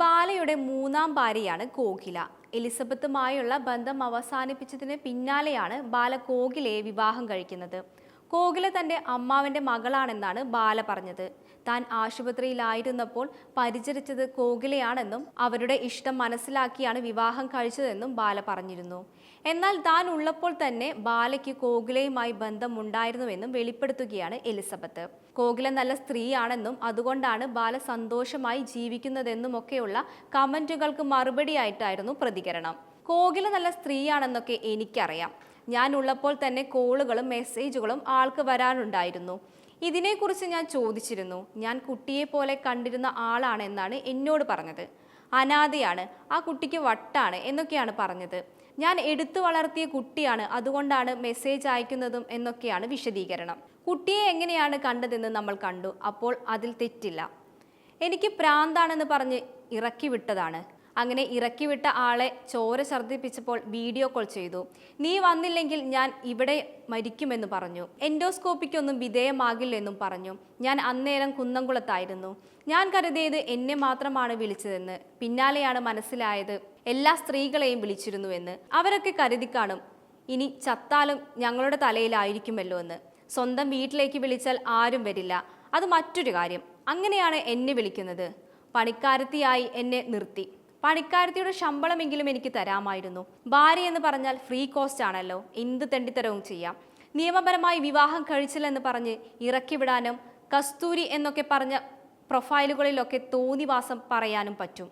ബാലയുടെ മൂന്നാം ഭാര്യയാണ് കോകില. എലിസബത്തുമായുള്ള ബന്ധം അവസാനിപ്പിച്ചതിന് പിന്നാലെയാണ് ബാല കോകിലയെ വിവാഹം കഴിക്കുന്നത്. കോകില തന്റെ അമ്മാവന്റെ മകളാണെന്നാണ് ബാല പറഞ്ഞത്. താൻ ആശുപത്രിയിലായിരുന്നപ്പോൾ പരിചരിച്ചത് കോകിലയാണെന്നും അവരുടെ ഇഷ്ടം മനസ്സിലാക്കിയാണ് വിവാഹം കഴിച്ചതെന്നും ബാല പറഞ്ഞിരുന്നു. എന്നാൽ താൻ ഉള്ളപ്പോൾ തന്നെ ബാലയ്ക്ക് കോകിലയുമായി ബന്ധമുണ്ടായിരുന്നുവെന്നും വെളിപ്പെടുത്തുകയാണ് എലിസബത്ത്. കോകില നല്ല സ്ത്രീയാണെന്നും അതുകൊണ്ടാണ് ബാല സന്തോഷമായി ജീവിക്കുന്നതെന്നുമൊക്കെയുള്ള കമന്റുകൾക്ക് മറുപടിയായിട്ടായിരുന്നു പ്രതികരണം. കോകില നല്ല സ്ത്രീയാണെന്നൊക്കെ എനിക്കറിയാം. ഞാൻ ഉള്ളപ്പോൾ തന്നെ കോളുകളും മെസ്സേജുകളും ആൾക്ക് വരാനുണ്ടായിരുന്നു. ഇതിനെക്കുറിച്ച് ഞാൻ ചോദിച്ചിരുന്നു. ഞാൻ കുട്ടിയെ പോലെ കണ്ടിരുന്ന ആളാണെന്നാണ് എന്നോട് പറഞ്ഞത്. അനാഥയാണ്. ആ കുട്ടിക്ക് വട്ടാണ് എന്നൊക്കെയാണ് പറഞ്ഞത്. ഞാൻ എടുത്തു വളർത്തിയ കുട്ടിയാണ്. അതുകൊണ്ടാണ് മെസ്സേജ് അയക്കുന്നതും എന്നൊക്കെയാണ് വിശദീകരണം. കുട്ടിയെ എങ്ങനെയാണ് കണ്ടതെന്ന് നമ്മൾ കണ്ടു. അപ്പോൾ അതിൽ തെറ്റില്ല. എനിക്ക് പ്രാന്താണെന്ന് പറഞ്ഞ് ഇറക്കി വിട്ടതാണ് അങ്ങനെ ഇറക്കിവിട്ട ആളെ ചോര ഛർദ്ദിപ്പിച്ചപ്പോൾ വീഡിയോ കോൾ ചെയ്തു. നീ വന്നില്ലെങ്കിൽ ഞാൻ ഇവിടെ മരിക്കുമെന്ന് പറഞ്ഞു. എൻഡോസ്കോപ്പിക്കൊന്നും വിധേയമാകില്ലെന്നും പറഞ്ഞു. ഞാൻ അന്നേരം കുന്നംകുളത്തായിരുന്നു. ഞാൻ കരുതിയത് എന്നെ മാത്രമാണ് വിളിച്ചതെന്ന്. പിന്നാലെയാണ് മനസ്സിലായത് എല്ലാ സ്ത്രീകളെയും വിളിച്ചിരുന്നുവെന്ന്. അവരൊക്കെ കരുതി കാണും. ഇനി ചത്താലും ഞങ്ങളുടെ തലയിലായിരിക്കുമല്ലോ എന്ന്. സ്വന്തം വീട്ടിലേക്ക് വിളിച്ചാൽ ആരും വരില്ല. അത് മറ്റൊരു കാര്യം. അങ്ങനെയാണ് എന്നെ വിളിക്കുന്നത്. പണിക്കാരത്തിയായി എന്നെ നിർത്തി. പണിക്കാരത്തിയുടെ ശമ്പളമെങ്കിലും എനിക്ക് തരാമായിരുന്നു. ഭാര്യ എന്ന് പറഞ്ഞാൽ ഫ്രീ കോസ്റ്റ് ആണല്ലോ. എന്ത് തെണ്ടിത്തരവും ചെയ്യാം. നിയമപരമായി വിവാഹം കഴിച്ചില്ലെന്ന് പറഞ്ഞ് ഇറക്കിവിടാനും കസ്തൂരി എന്നൊക്കെ പറഞ്ഞ പ്രൊഫൈലുകളിലൊക്കെ തോന്നിവാസം പറയാനും പറ്റും.